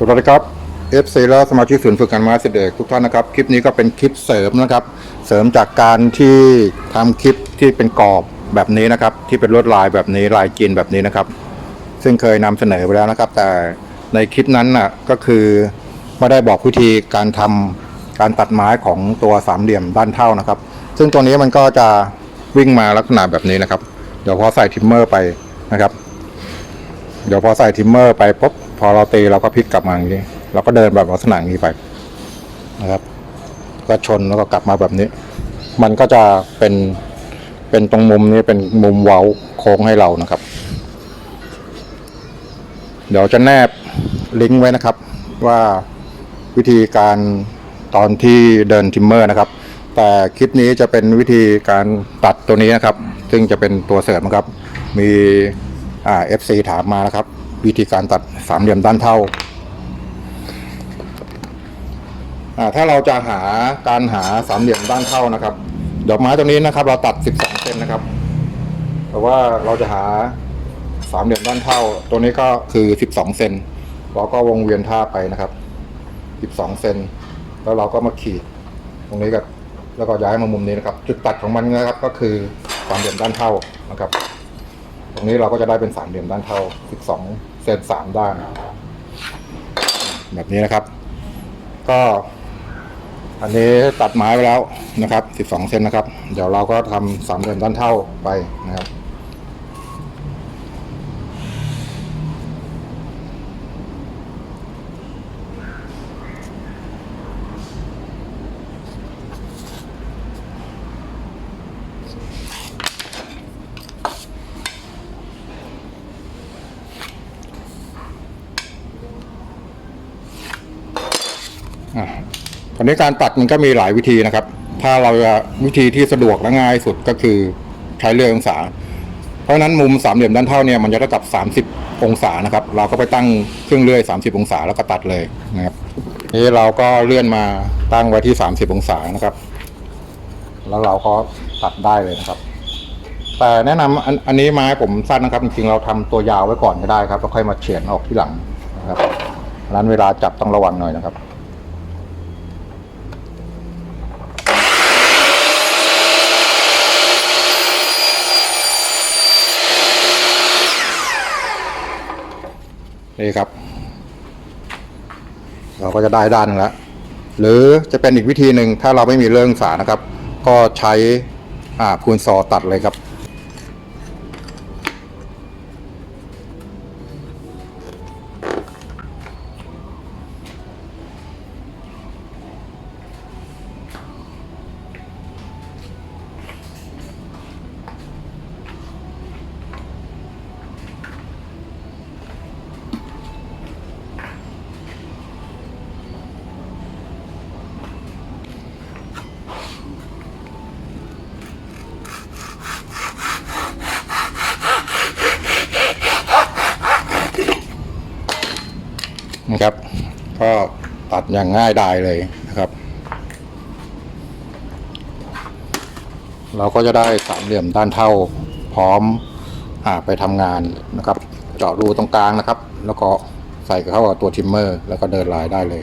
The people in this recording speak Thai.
สวัสดีครับ FC และสมาชิกศูนย์ฝึกการม้าเสด็จทุกท่านนะครับ คลิปนี้ก็เป็นคลิปเสริมนะครับ เสริมจากการที่ทำคลิปที่เป็นกรอบแบบนี้นะครับ ที่เป็นลวดลายแบบนี้ลายจีนแบบนี้นะครับ ซึ่งเคยนำเสนอไปแล้วนะครับ แต่ในคลิปนั้นน่ะก็คือไม่ได้บอกวิธีการทำการตัดไม้ของตัวสามเหลี่ยมด้านเท่านะครับ ซึ่งตัวนี้มันก็จะวิ่งมาลักษณะแบบนี้นะครับ เดี๋ยวพอใส่ทิมเมอร์ไปนะครับ เดี๋ยวพอใส่ทิมเมอร์ไปปุ๊บ พอเราตีเราก็พลิกกลับมาอย่างนี้ เราก็เดินแบบลักษณะอย่างนี้ไปนะครับ ก็ชนแล้วก็กลับมาแบบนี้ มันก็จะเป็นเป็นตรงมุมนี้เป็นมุมเว้าโค้งให้เรานะครับ เดี๋ยวจะแนบลิงก์ไว้นะครับ ว่าวิธีการตอนที่เดินทิมเมอร์นะครับ แต่คลิปนี้จะเป็นวิธีการตัดตัวนี้นะครับ ซึ่งจะเป็นตัวเสริมนะครับ มีอ่า FC ถามมานะครับ วิธีการตัดสามเหลี่ยมด้านเท่า ถ้าเราจะหาการหาสามเหลี่ยมด้านเท่านะครับ ดอกไม้ตัวนี้นะครับ เราตัด 12เซนนะครับ แต่ว่าเราจะหาสามเหลี่ยมด้านเท่า ตัวนี้ก็คือ 12เซนเราก็วงเวียนท่าไปนะครับ 12เซนแล้วเราก็มาขีด ตรงนี้กับแล้วก็ย้ายมามุมนี้นะครับ จุดตัดของมันนะครับก็คือสามเหลี่ยมด้านเท่านะครับ ตรงนี้เราก็จะได้เป็นสามเหลี่ยมด้านเท่า 12 เซนสามด้าน แบบนี้นะครับ ก็ อันนี้ตัดไม้ไปแล้วนะครับ 12 เซนนะครับ เดี๋ยวเราก็ทำสามเหลี่ยมด้านเท่าไปนะครับ ตอนนี้การตัดมันก็มีหลายวิธีนะครับ ถ้าเราวิธีที่สะดวกและง่ายสุดก็คือใช้เลื่อยองศา เพราะนั้นมุมสามเหลี่ยมด้านเท่าเนี่ยมันจะเท่ากับ 30 องศานะครับ เราก็ไปตั้งเครื่องเลื่อย 30 องศาแล้วก็ตัดเลยนะครับนี่เราก็เลื่อนมาตั้งไว้ที่ 30 องศานะครับ แล้วเราก็ตัดได้เลยนะครับ แต่แนะนำอันอันนี้ไม้ผมสั้นนะครับ จริงๆเราทำตัวยาวไว้ก่อนก็ได้ครับแล้วค่อยมาเฉือนออกที่หลังนะครับนั้นเวลาจับต้องระวังหน่อยนะครับ นี่ครับ เราก็จะได้ด้านหนึ่งแล้วหรือจะเป็นอีกวิธีหนึ่งถ้าเราไม่มีเรื่องสานะครับ ก็ใช้อ่าพูนซอตัดเลยครับ นะครับ ก็ตัดอย่างง่ายดายเลยนะครับ เราก็จะได้สามเหลี่ยมด้านเท่าพร้อมอไปทำงานนะครับ เจาะรูตรงกลางนะครับ แล้วก็ใส่เข้ากับตัวทิมเมอร์ แล้วก็เดินลายได้เลย